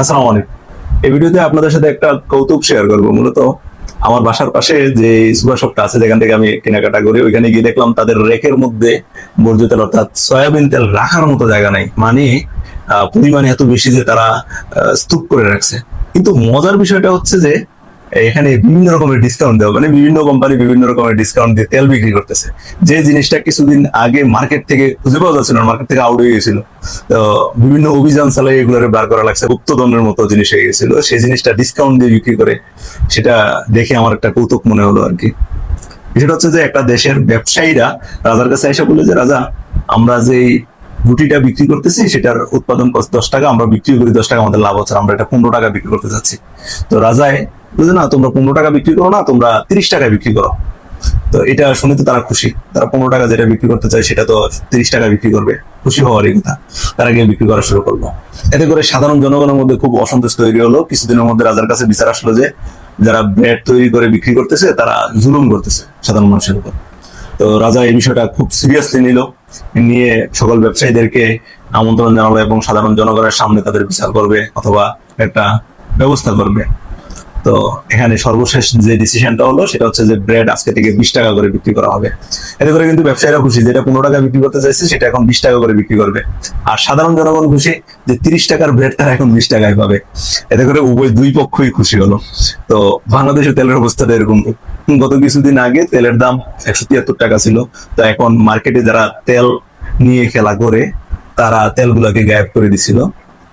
আসসালামু আলাইকুম। এই ভিডিওতে আপনাদের সাথে একটা কৌতুক শেয়ার করব। মূলত আমার বাসার পাশে যে আছে, যেখান থেকে আমি কেনাকাটা করি, ওইখানে গিয়ে দেখলাম তাদের রেকের মধ্যে বর্জ্য তেল অর্থাৎ সয়াবিন তেল রাখার মতো জায়গা নাই। মানে পরিমাণ এত বেশি যে তারা স্তূপ করে রাখছে। কিন্তু মজার বিষয়টা হচ্ছে যে এখানে বিভিন্ন রকমের ডিসকাউন্ট দেওয়া মানে বিভিন্ন কোম্পানি বিভিন্ন রকমের ডিসকাউন্ট দিয়ে তেল বিক্রি করতেছে। যে জিনিসটা কিছুদিন আগে মার্কেট থেকে খুঁজে পাওয়া যাচ্ছিল মার্কেট থেকে আউট হয়ে গেছিল। তো বিভিন্ন অভিযান চালাই এগুলোরে বার করা লাগছে। গুপ্তদণ্ডের মতো জিনিস হয়ে গেছিল। সেই জিনিসটা ডিসকাউন্ট দিয়ে বিক্রি করে সেটা দেখে আমার একটা কৌতুক মনে হলো আর কি। বিষয়টা হচ্ছে যে একটা দেশের ব্যবসায়ীরা রাজার কাছে এসে বলে যে, রাজা, আমরা যে রুটিটা বিক্রি করতেছি, সেটার উৎপাদন দশ টাকা, আমরা বিক্রি করি দশ টাকা, আমাদের লাভ হচ্ছে আমরা এটা পনেরো টাকা বিক্রি করতে চাচ্ছি তো রাজায় বুঝে না, তোমরা পনেরো টাকা বিক্রি করো না, তোমরা তিরিশ টাকায় বিক্রি করো। তো এটা শুনে তো তারা খুশি। তারা পনেরো টাকা যেটা বিক্রি করতে চায়, সেটা তো তিরিশ টাকা বিক্রি করবে। খুশি হওয়ারই কথা। তারা গিয়ে বিক্রি করা শুরু করল। এতে করে সাধারণ জনগণের মধ্যে খুব অসন্তোষ তৈরি হলো। কিছুদিনের মধ্যে রাজার কাছে বিচার আসলো যে, যারা ব্রেড তৈরি করে বিক্রি করতেছে, তারা জুলুম করতেছে সাধারণ মানুষের উপর। তো রাজা এই বিষয়টা খুব সিরিয়াসলি নিল। নিয়ে সকল ব্যবসায়ীদেরকে আমন্ত্রণ জানালো এবং সাধারণ জনগণের সামনে তাদের বিচার করবে অথবা একটা ব্যবস্থা করবে। তো এখানে সর্বশেষ যে ডিসিশনটা হলো, সেটা হচ্ছে যে ব্রেড আজকে থেকে বিশ টাকা করে বিক্রি করা হবে। এতে করে কিন্তু ব্যবসায়ীরা খুশি যেটা পনেরো টাকা বিক্রি করতে চাইছে, সেটা এখন বিশ টাকা করে বিক্রি করবে। আর সাধারণ জনগণ খুশি যে তিরিশ টাকার ব্রেড তারা এখন বিশ টাকায় পাবে। এতে করে উভয় দুই পক্ষই খুশি হলো। তো বাংলাদেশের তেলের অবস্থাটা এরকম। গত কিছুদিন আগে তেলের দাম একশো তিয়াত্তর টাকা ছিল। তো এখন মার্কেটে যারা তেল নিয়ে খেলা করে, তারা তেলগুলোকে গায়েব করে দিছিল।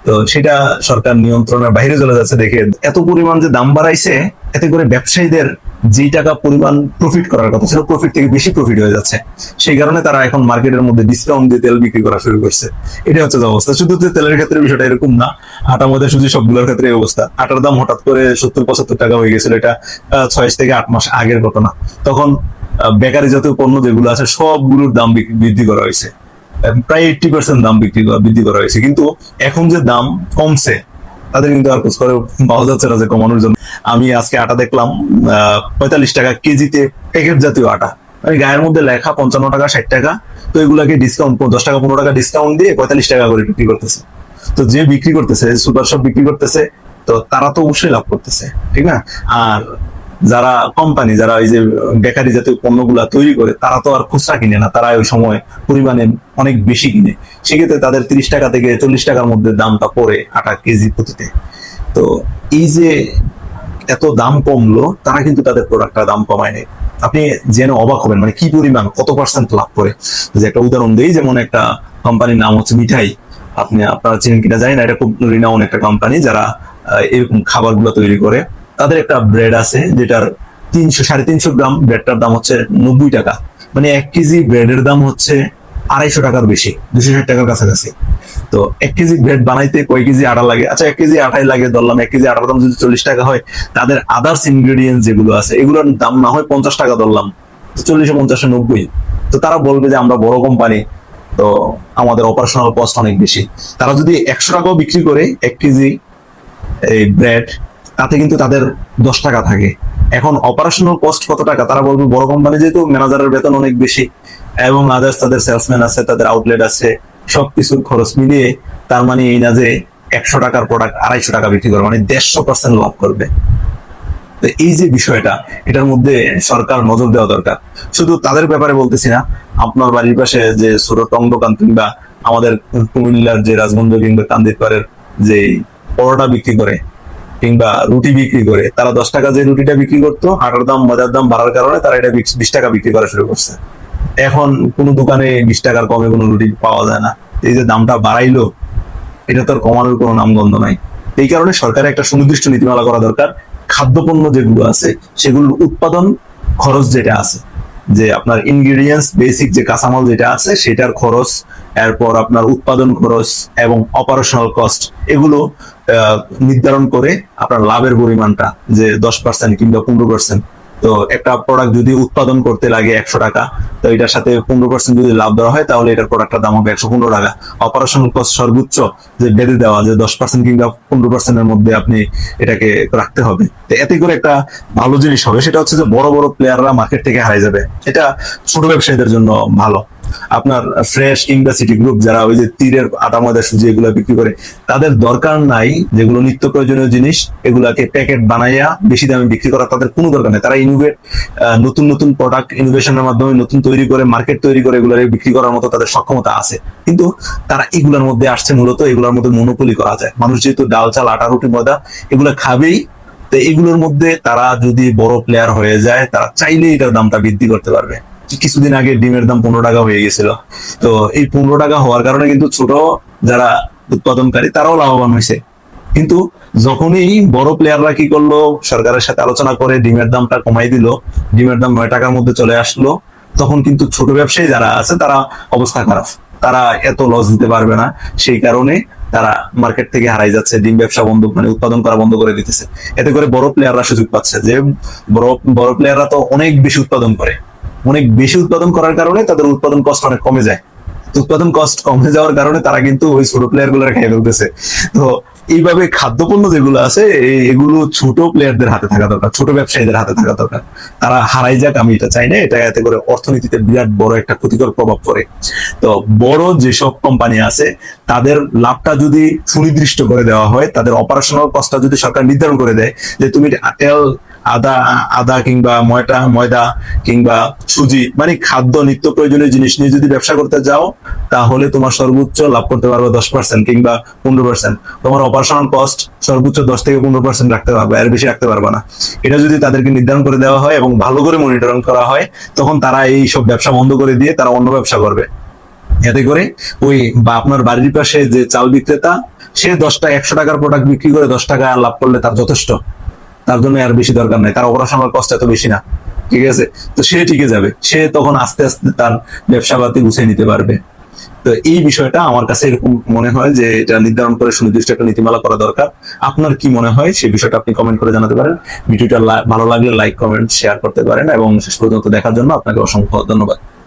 তো সেটা সরকার নিয়ন্ত্রণের বাইরে চলে যাচ্ছে, দেখে এত পরিমাণ যে দাম বাড়াইছে, এতে করে ব্যবসায়ীদের যে টাকা পরিমাণ প্রফিট করার কথা ছিল প্রফিট থেকে বেশি প্রফিট হয়ে যাচ্ছে। সেই কারণে তারা এখন মার্কেটের মধ্যে ডিসকাউন্ট দিয়ে তেল বিক্রি করা শুরু করছে। এটা হচ্ছে অবস্থা। শুধু তেলের ক্ষেত্রে বিষয়টা এরকম না, আটার মধ্যে শুধু সবগুলোর ক্ষেত্রে অবস্থা। আটার দাম হঠাৎ করে সত্তর পঁচাত্তর টাকা হয়ে গেছিল, এটা ছয় থেকে আট মাস আগের ঘটনা। তখন বেকারি জাতীয় পণ্য যেগুলো আছে, সবগুলোর দাম বৃদ্ধি করা হয়েছে। প্রায় এইটটি পার্সেন্ট দাম বিক্রি করা- বৃদ্ধি করা হয়েছে। কিন্তু এখন যে দাম কমছে, তাদের কিন্তু আর করে পাওয়া যাচ্ছে না যে কমানোর জন্য। আমি আজকে আটা দেখলাম পঁয়তাল্লিশ টাকা কেজিতে প্যাকেট জাতীয় আটা। মানে গায়ের মধ্যে লেখা পঞ্চান্ন টাকা, ষাট টাকা। তো এগুলাকে ডিসকাউন্ট দশ টাকা, পনেরো টাকা ডিসকাউন্ট দিয়ে পঁয়তাল্লিশ টাকা করে বিক্রি করতেছে। তো যে বিক্রি করতেছে সুপার শপ বিক্রি করতেছে, তো তারা তো অবশ্যই লাভ করতেছে, ঠিক না? আর যারা কোম্পানি যারা এই যে বেকারি জাতীয় পণ্যগুলা তৈরি করে, তারা তো আর খুচরা কিনে না, তারা ওই সময় পরিমাণে অনেক বেশি কিনে। সেক্ষেত্রে তাদের তিরিশ টাকা থেকে চল্লিশ টাকার মধ্যে দামটা পড়ে আটা কেজি প্রতিতে। তো এই যে এত দাম কমলো, তারা কিন্তু তাদের প্রোডাক্টটা দাম কমায় নেই। আপনি জেনে অবাক হবেন মানে কি পরিমাণ, কত পার্সেন্ট লাভ করে? যে একটা উদাহরণ দেই, যেমন একটা কোম্পানির নাম হচ্ছে মিঠাই। আপনি, আপনারা চিনেন কিনা জানি না, এটা খুব রিনাউন একটা কোম্পানি যারা এরকম খাবারগুলো তৈরি করে। তাদের একটা ব্রেড আছে যেটার তিনশো, সাড়ে তিনশো গ্রাম ব্রেডটার দাম হচ্ছে নব্বই টাকা। মানে এক কেজি ব্রেডের দাম হচ্ছে আড়াইশো টাকার বেশি, দুশো ষাট টাকার কাছাকাছি। তো এক কেজি ব্রেড বানাইতে কয় কেজি আটা লাগে? আচ্ছা এক কেজি আটাই লাগে ধরলাম, এক কেজি আটার দাম যদি চল্লিশ টাকা হয়, তাদের আদার্স ইনগ্রেডিয়েন্ট যেগুলো আছে, এগুলোর দাম না হয় পঞ্চাশ টাকা ধরলাম চল্লিশে পঞ্চাশে নব্বই। তো তারা বলবে যে আমরা বড় কোম্পানি তো আমাদের অপারেশনাল কস্ট অনেক বেশি। তারা যদি একশো টাকাও বিক্রি করে এক কেজি এই ব্রেড তাতে কিন্তু তাদের দশ টাকা থাকে। এখন অপারেশনাল কস্ট কত টাকা? তারা বলবে, বড় কোম্পানি যেহেতু ম্যানেজারের বেতন অনেক বেশি এবং আদার্স তাদের সেলসম্যান আছে, তাদের আউটলেট আছে, সবকিছুর খরচ মিলিয়ে তার মানে এই না যে একশো টাকার প্রোডাক্ট আড়াইশো টাকা বিক্রি করবে মানে দেড়শো পার্সেন্ট লাভ করবে। এই যে বিষয়টা, এটার মধ্যে সরকার নজর দেওয়া দরকার। শুধু তাদের ব্যাপারে বলতেছি না, আপনার বাড়ির পাশে যে ছোট টং দোকান কিংবা আমাদের কুমিল্লার যে রাজগঞ্জ কিংবা কান্দিরপাড়ের যে পরোটা বিক্রি করে কিংবা রুটি বিক্রি করে, তারা দশ টাকা যে রুটিটা বিক্রি করতো আটার দাম, বাজার দাম বাড়ার কারণে তারা এটা বিশ- টাকা বিক্রি করা শুরু করছে। এখন কোনো দোকানে বিশ টাকার কমে কোনো রুটি পাওয়া যায় না। এই যে দামটা বাড়াইলো, এটা তো কমানোর কোনো নামগন্ধ নাই। এই কারণে সরকারের একটা সুনির্দিষ্ট নীতিমালা করা দরকার। খাদ্যপণ্য যেগুলো আছে, সেগুলোর উৎপাদন খরচ যেটা আছে যে আপনার ইনগ্রিডিয়েন্টস বেসিক যে কাঁচামাল যেটা আছে, সেটার খরচ, এরপর আপনার উৎপাদন খরচ এবং অপারেশনাল কস্ট এগুলো নির্ধারণ করে আপনার লাভের পরিমাণটা, যে দশ পার্সেন্ট কিংবা পনেরো পার্সেন্ট তো একটা প্রোডাক্ট যদি উৎপাদন করতে লাগে একশো টাকা, তো এটার সাথে পনেরো পার্সেন্ট যদি লাভ দেওয়া হয়, তাহলে এটার প্রোডাক্টের দাম হবে একশো পনেরো টাকা। অপারেশনাল কস্ট সর্বোচ্চ যে বেঁধে দেওয়া, যে দশ পার্সেন্ট কিংবা পনেরো পার্সেন্টের মধ্যে আপনি এটাকে রাখতে হবে। তো এতে করে একটা ভালো জিনিস হবে, সেটা হচ্ছে যে বড় বড় প্লেয়াররা মার্কেট থেকে হারিয়ে যাবে। এটা ছোট ব্যবসায়ীদের জন্য ভালো। আপনার ফ্রেশ কিংবা সিটি গ্রুপ যারা ওই যে তীরের আটা ময়দা সুজি এগুলো বিক্রি করে, তাদের দরকার নাই যেগুলো নিত্য প্রয়োজনীয় জিনিস, এগুলাকে প্যাকেট বানাইয়া বেশি দামে বিক্রি করা তাদের কোনো দরকার নেই। তারা ইনোভেট নতুন নতুন প্রোডাক্ট ইনোভেশনের মাধ্যমে নতুন তৈরি করে মার্কেট তৈরি করে এগুলো বিক্রি করার মতো তাদের সক্ষমতা আছে। কিন্তু তারা এগুলোর মধ্যে আসছে মূলত, এগুলোর মধ্যে মনোপলি করা যায়। মানুষ যেহেতু ডাল, চাল, আটা, রুটি, ময়দা এগুলো খাবেই, তো এগুলোর মধ্যে তারা যদি বড় প্লেয়ার হয়ে যায়, তারা চাইলেই এটার দামটা বৃদ্ধি করতে পারবে। কিছুদিন আগে ডিমের দাম পনেরো টাকা হয়ে গেছিল। তো এই পনেরো টাকা হওয়ার কারণে কিন্তু ছোট যারা উৎপাদনকারী, তারাও লাভবান হয়েছে। কিন্তু যখনই বড় প্লেয়াররা কি করল, সরকারের সাথে আলোচনা করে ডিমের দামটা কমাই দিল, ডিমের দাম নয় টাকার মধ্যে চলে আসলো, তখন কিন্তু ছোট ব্যবসায়ী যারা আছে, তারা অবস্থা খারাপ। তারা এত লস দিতে পারবে না। সেই কারণে তারা মার্কেট থেকে হারাই যাচ্ছে, ডিম ব্যবসা বন্ধ মানে উৎপাদন করা বন্ধ করে দিতেছে। এতে করে বড় প্লেয়াররা সুযোগ পাচ্ছে। যে বড় বড় প্লেয়াররা তো অনেক বেশি উৎপাদন করে। অনেক বেশি উৎপাদন করার কারণে তাদের উৎপাদন কষ্ট অনেক কমে যায়। উৎপাদন কষ্ট কমে যাওয়ার কারণে তারা কিন্তু ওই ছোট প্লেয়ারগুলো খেয়ে ফেলতেছে। তো এইভাবে খাদ্যপণ্য যেগুলো আছে এগুলো ছোট প্লেয়ারদের হাতে থাকা দরকার, ছোট ব্যবসায়ীদের হাতে থাকা দরকার। তারা হারাই যাক, আমি এটা চাই না, এটা এতে করে অর্থনীতিতে বিরাট বড় একটা ক্ষতিকর প্রভাব পড়ে। তো বড় যেসব কোম্পানি আছে, তাদের লাভটা যদি সুনির্দিষ্ট করে দেওয়া হয়, তাদের অপারেশনাল কস্টটা যদি সরকার নির্ধারণ করে দেয়, যে তুমি তেল আদা আদা কিংবা ময়টা, ময়দা কিংবা সুজি মানে খাদ্য, নিত্য প্রয়োজনীয় জিনিস নিয়ে যদি ব্যবসা করতে যাও, তাহলে তোমার সর্বোচ্চ লাভ করতে পারবে দশ পার্সেন্ট কিংবা পনেরো পার্সেন্ট তোমার অপারেশনাল কস্ট সর্বোচ্চ দশ থেকে পনেরো পার্সেন্ট রাখতে পারবে, এর বেশি রাখতে পারবে না। এটা যদি তাদেরকে নির্ধারণ করে দেওয়া হয় এবং ভালো করে মনিটরিং করা হয়, তখন তারা এই সব ব্যবসা বন্ধ করে দিয়ে তারা অন্য ব্যবসা করবে। এতে করে ওই বা আপনার বাড়ির পাশে যে চাল বিক্রেতা, সে দশ টাকা একশো টাকার প্রোডাক্ট বিক্রি করে দশ টাকা লাভ করলে তার যথেষ্ট। তার জন্য আর বেশি দরকার নাই। তার অপারেশনাল কষ্ট এত বেশি না। ঠিক আছে? তো সে টিকে যাবে। সে তখন আস্তে আস্তে তার ব্যবসা পাতি গুছিয়ে নিতে পারবে। তো এই বিষয়টা আমার কাছে এরকম মনে হয় যে এটা নির্ধারণ করে সুনির্দিষ্ট একটা নীতিমালা করা দরকার। আপনার কি মনে হয়? সেই বিষয়টা আপনি কমেন্ট করে জানাতে পারেন। ভিডিওটা ভালো লাগলে লাইক কমেন্ট শেয়ার করতে পারেন। এবং শেষ পর্যন্ত দেখার জন্য আপনাকে অসংখ্য ধন্যবাদ।